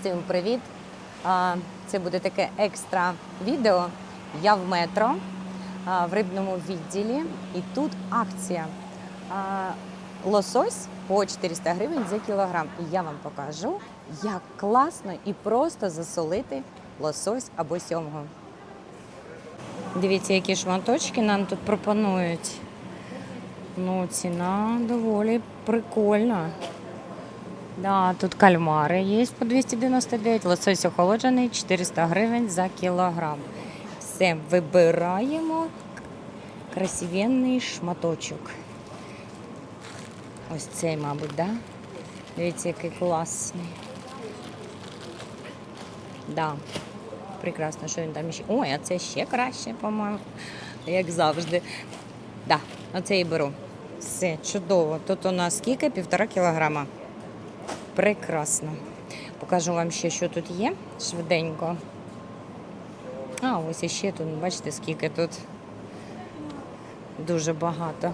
Всім привіт! Це буде таке екстра відео. Я в метро в рибному відділі, і тут акція. Лосось по 400 гривень за кілограм. І я вам покажу, як класно і просто засолити лосось або сьомгу. Дивіться, які шматочки нам тут пропонують. Ну, ціна доволі прикольна. Да, тут кальмари є по 299, лосось охолоджений 400 гривень за кілограм. Все, вибираємо красивенний шматочок. Ось цей, мабуть, да? Дивіться, який класний. Да. Прекрасно, що він там ще. Ой, а це ще краще, по-моєму, як завжди. Да, оце і беру. Все, чудово. Тут у нас скільки? Півтора кілограма. Прекрасно. Покажу вам ще, що тут є швиденько. А, ось іще тут, бачите, скільки тут дуже багато.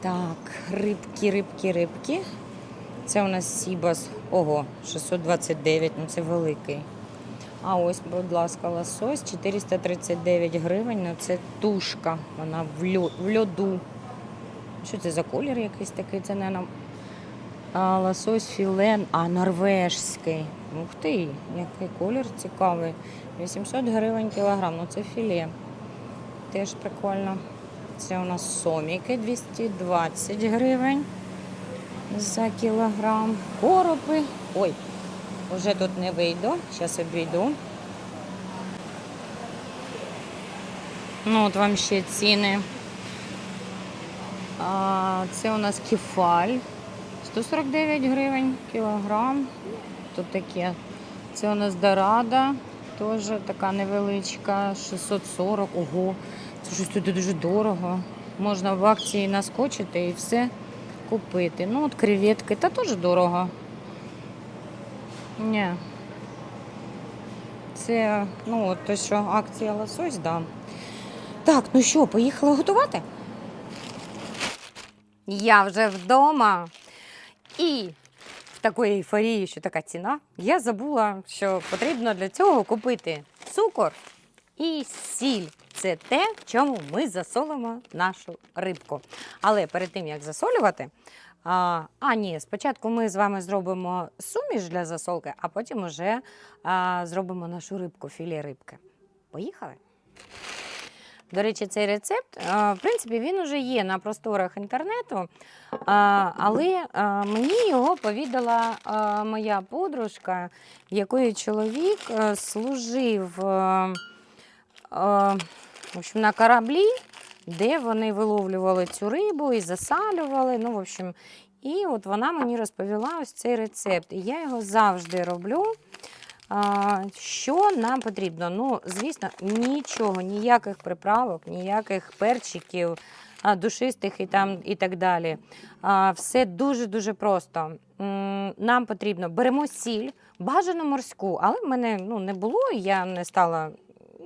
Так, рибки, рибки, рибки. Це у нас Сібас. Ого, 629, ну це великий. А ось, будь ласка, лосось 439 гривень. Ну це тушка. Вона в, льоду. Що це за колір якийсь такий? Це, не а, лосось філе, а норвежський. Ух ти, який колір цікавий. 800 гривень кілограм, ну це філе. Теж прикольно. Це у нас соміки 220 гривень за кілограм. Коропи. Ой, вже тут не вийду. Зараз обійду. Ну, от вам ще ціни. А, це у нас кефаль. 149 гривень кілограм. Тут таке. Це у нас дорада, теж така невеличка, 640. Ого, це щось тут дуже дорого. Можна в акції наскочити і все купити. Ну, от креветки, та теж дорого. Ні. Це, ну, от те, що акція лосось, да. Так, ну що, поїхали готувати? Я вже вдома. І в такої ейфорії, що така ціна, я забула, що потрібно для цього купити цукор і сіль. Це те, в чому ми засолимо нашу рибку. Але перед тим, як засолювати, а, а ні, спочатку ми з вами зробимо суміш для засолки, а потім уже а, зробимо нашу рибку, філе рибки. Поїхали? До речі, цей рецепт, в принципі, він уже є на просторах інтернету, але мені його повідала моя подружка, якої чоловік служив в общем, на кораблі, де вони виловлювали цю рибу і засалювали. Ну, в общем, і от вона мені розповіла ось цей рецепт. І я його завжди роблю. Що нам потрібно? Ну, звісно, нічого, ніяких приправок, ніяких перчиків, душистих і там і так далі. Все дуже-дуже просто. Нам потрібно беремо сіль, бажано морську, але в мене ну, не було, я не стала.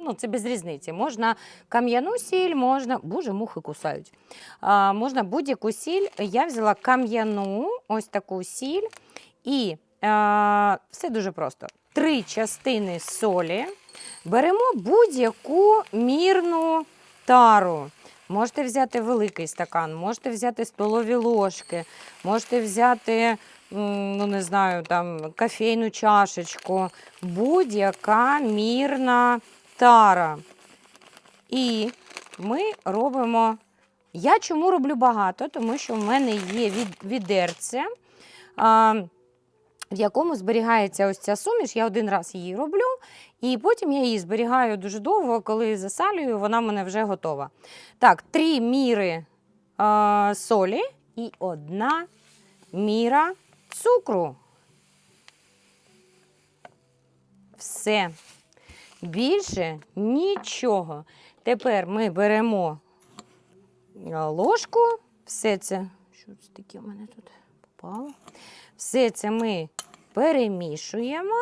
Ну, це без різниці. Можна кам'яну сіль, можна. Боже, мухи кусають. А, можна будь-яку сіль. Я взяла кам'яну, ось таку сіль. І а, все дуже просто. Три частини солі. Беремо будь-яку мірну тару. Можете взяти великий стакан, можете взяти столові ложки, можете взяти, ну не знаю, там кофейну чашечку, будь-яка мірна тара. І ми робимо. Я чому роблю багато? Тому що в мене є від, відерце. В якому зберігається ось ця суміш. Я один раз її роблю, і потім я її зберігаю дуже довго, коли засалюю, вона в мене вже готова. Так, три міри е, солі і одна міра цукру. Все. Більше нічого. Тепер ми беремо ложку, все це. Що це таке у мене тут попало? Все це ми перемішуємо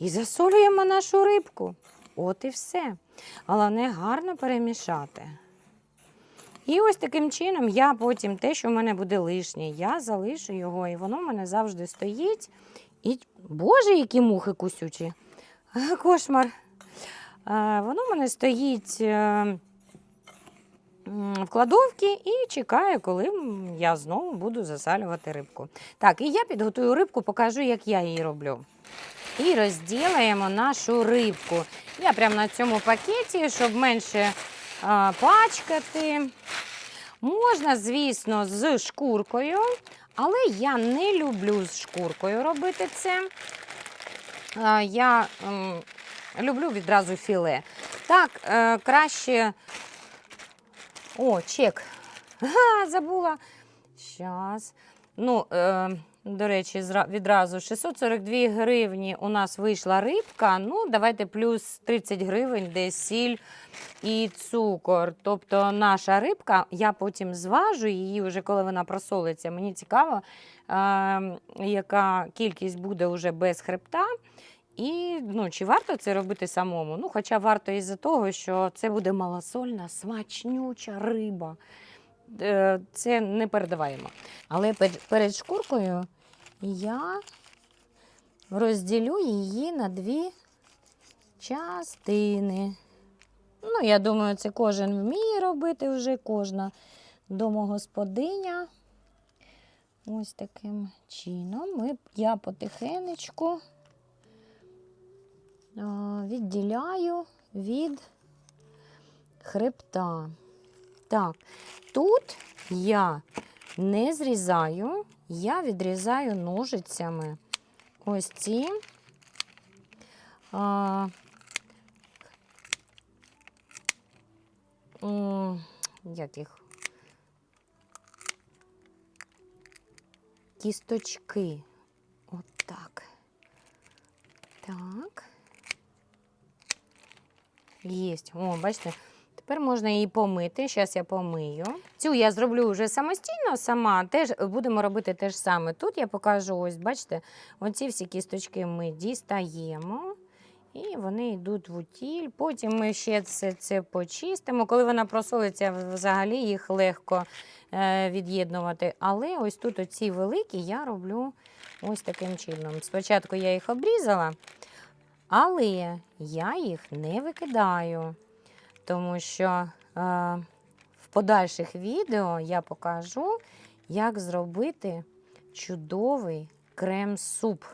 і засолюємо нашу рибку. От і все. Головне гарно перемішати. І ось таким чином я потім те, що в мене буде лишнє, я залишу його, і воно в мене завжди стоїть. І, Боже, які мухи кусючі. Кошмар. Воно в мене стоїть е, в кладовці і чекає, коли я знову буду засалювати рибку. Так, і я підготую рибку, покажу, як я її роблю. І розділаємо нашу рибку. Я прямо на цьому пакеті, щоб менше а, пачкати. Можна, звісно, з шкуркою, але я не люблю з шкуркою робити це. А, Я м, люблю відразу філе. Так, е, краще. О, чек. Га, забула. Щас. Ну, е, до речі, відразу 642 гривні у нас вийшла рибка. Ну, давайте плюс 30 гривень, де сіль і цукор. Тобто наша рибка, я потім зважу її, вже коли вона просолиться. Мені цікаво, е, яка кількість буде вже без хребта. І ну, чи варто це робити самому? Ну, хоча варто із-за того, що це буде малосольна, смачнюча риба. Е, Це не передаваємо. Але перед шкуркою я розділю її на дві частини. Ну, я думаю, це кожен вміє робити вже кожна домогосподиня. Ось таким чином я потихенечку відділяю від хребта. Так, тут я не зрізаю, я відрізаю ножицями ось ці. А, як їх? Кісточки. От так. Єсть. О, бачите, тепер можна її помити. Зараз я помию. Цю я зроблю вже самостійно сама. Теж будемо робити те ж саме. Тут я покажу, ось, бачите, оці всі кісточки ми дістаємо. І вони йдуть в утіль. Потім ми ще це, це почистимо. Коли вона просолиться, взагалі їх легко е, від'єднувати. Але ось тут оці великі я роблю ось таким чином. Спочатку я їх обрізала, але я їх не викидаю, тому що е, в подальших відео я покажу, як зробити чудовий крем-суп.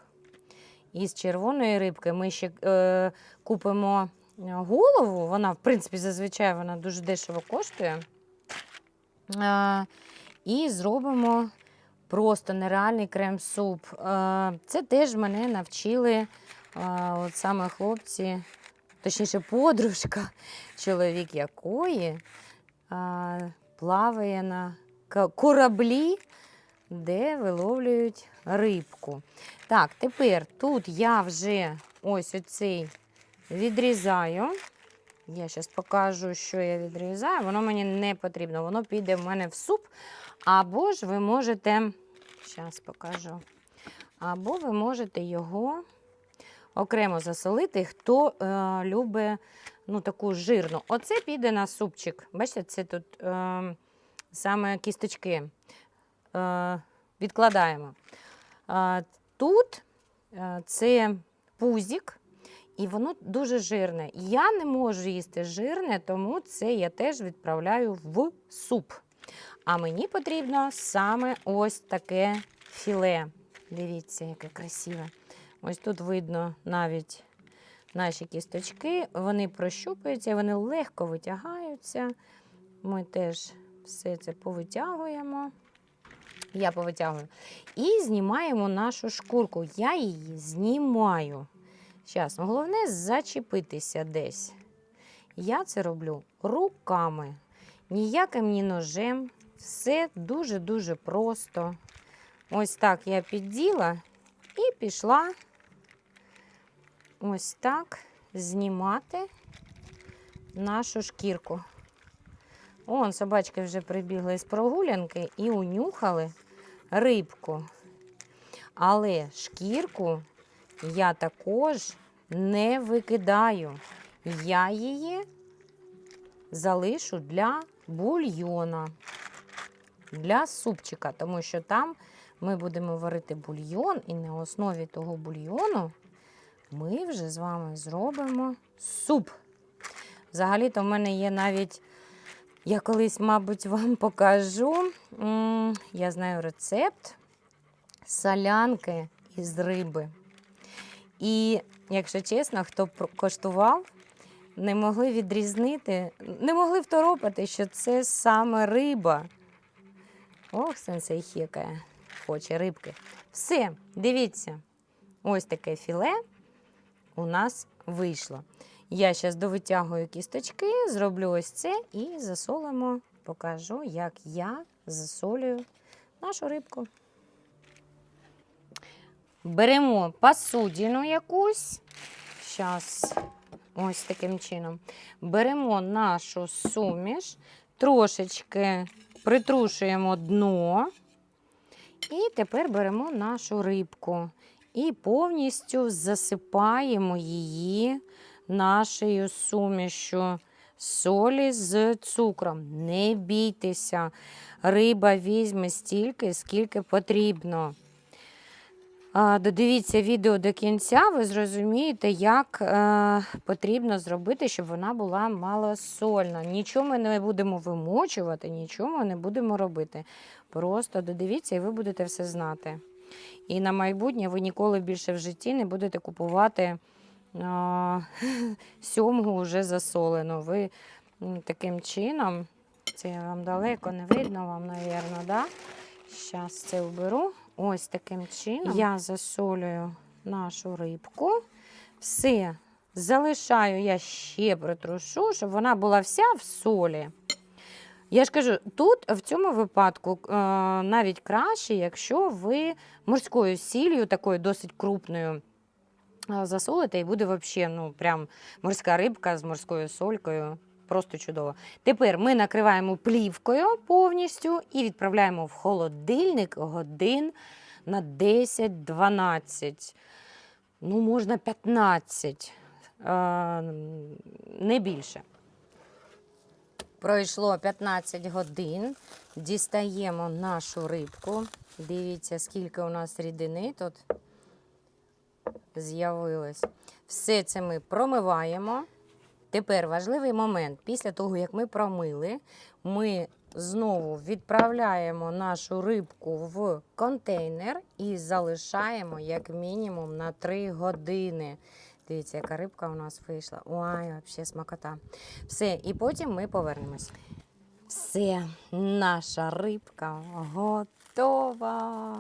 Із червоної рибки ми ще е, купимо голову. Вона, в принципі, зазвичай вона дуже дешево коштує. Е, і зробимо просто нереальний крем-суп. Е, це теж мене навчили от саме хлопці, точніше, подружка, чоловік якої е, плаває на кораблі, де виловлюють рибку. Так, тепер тут я вже ось оцей відрізаю. Я зараз покажу, що я відрізаю. Воно мені не потрібно, воно піде в мене в суп. Або ж ви можете, зараз покажу. Або ви можете його окремо засолити, хто е, любить ну, таку жирну. Оце піде на супчик. Бачите, це тут е, саме кісточки е, відкладаємо. Е, тут е, це пузік, і воно дуже жирне. Я не можу їсти жирне, тому це я теж відправляю в суп. А мені потрібно саме ось таке філе. Дивіться, яке красиве. Ось тут видно навіть наші кісточки, вони прощупуються, вони легко витягаються. Ми теж все це повитягуємо. Я повитягую. І знімаємо нашу шкурку. Я її знімаю. Зараз, головне зачепитися десь. Я це роблю руками, ніяким ні ножем. Все дуже-дуже просто. Ось так я підділа і пішла ось так знімати нашу шкірку. Он собачки вже прибігли з прогулянки і унюхали рибку. Але шкірку я також не викидаю. Я її залишу для бульйона, для супчика, тому що там ми будемо варити бульйон, і на основі того бульйону ми вже з вами зробимо суп. Взагалі-то в мене є навіть, я колись, мабуть, вам покажу. Я знаю рецепт солянки із риби. І, якщо чесно, хто коштував, не могли відрізнити, не могли второпати, що це саме риба. Ох, сенсей хекає, хоче рибки. Все, дивіться, ось таке філе у нас вийшло. Я зараз довитягую кісточки, зроблю ось це і засолимо, покажу, як я засолюю нашу рибку. Беремо посудину якусь. Зараз ось таким чином. Беремо нашу суміш, трошечки притрушуємо дно. І тепер беремо нашу рибку і повністю засипаємо її нашою сумішю солі з цукром. Не бійтеся, риба візьме стільки, скільки потрібно. Додивіться відео до кінця, ви зрозумієте, як е, потрібно зробити, щоб вона була малосольна. Нічого ми не будемо вимочувати, нічого не будемо робити. Просто додивіться, і ви будете все знати. І на майбутнє ви ніколи більше в житті не будете купувати а, сьомгу вже засолену. Ви таким чином, це вам далеко не видно, вам, напевно, да? Зараз це уберу. Ось таким чином я засолюю нашу рибку. Все, залишаю, я ще притрушу, щоб вона була вся в солі. Я ж кажу, тут в цьому випадку е, навіть краще, якщо ви морською сіллю, такою досить крупною, е, засолите, і буде взагалі ну, прям морська рибка з морською солькою. Просто чудово. Тепер ми накриваємо плівкою повністю і відправляємо в холодильник годин на 10-12. Ну, можна 15, е, не більше. Пройшло 15 годин. Дістаємо нашу рибку. Дивіться, скільки у нас рідини тут з'явилось. Все це ми промиваємо. Тепер важливий момент. Після того, як ми промили, ми знову відправляємо нашу рибку в контейнер і залишаємо як мінімум на 3 години. Дивіться, яка рибка у нас вийшла. Ой, взагалі смакота. Все, і потім ми повернемось. Все, наша рибка готова.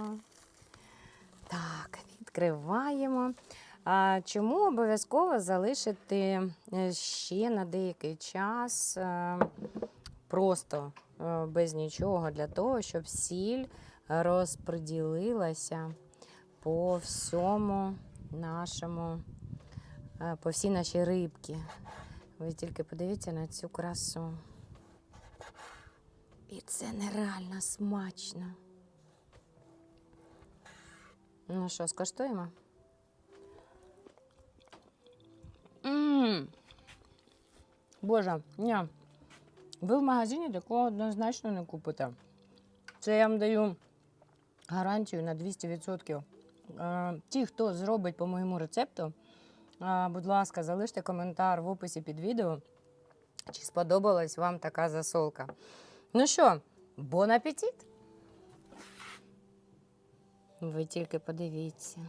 Так, відкриваємо. А, чому обов'язково залишити е, ще на деякий час е, просто е, без нічого для того, щоб сіль розподілилася по всьому нашому, по всій нашій рибці. Ви тільки подивіться на цю красу. І це нереально смачно. Ну що, скоштуємо? М. Боже, ні. Ви в магазині такого однозначно не купите. Це я вам даю гарантію на 200%. Е, Ті, хто зробить по моєму рецепту, е, будь ласка, залиште коментар в описі під відео, чи сподобалась вам така засолка. Ну що, бон апетит! Ви тільки подивіться.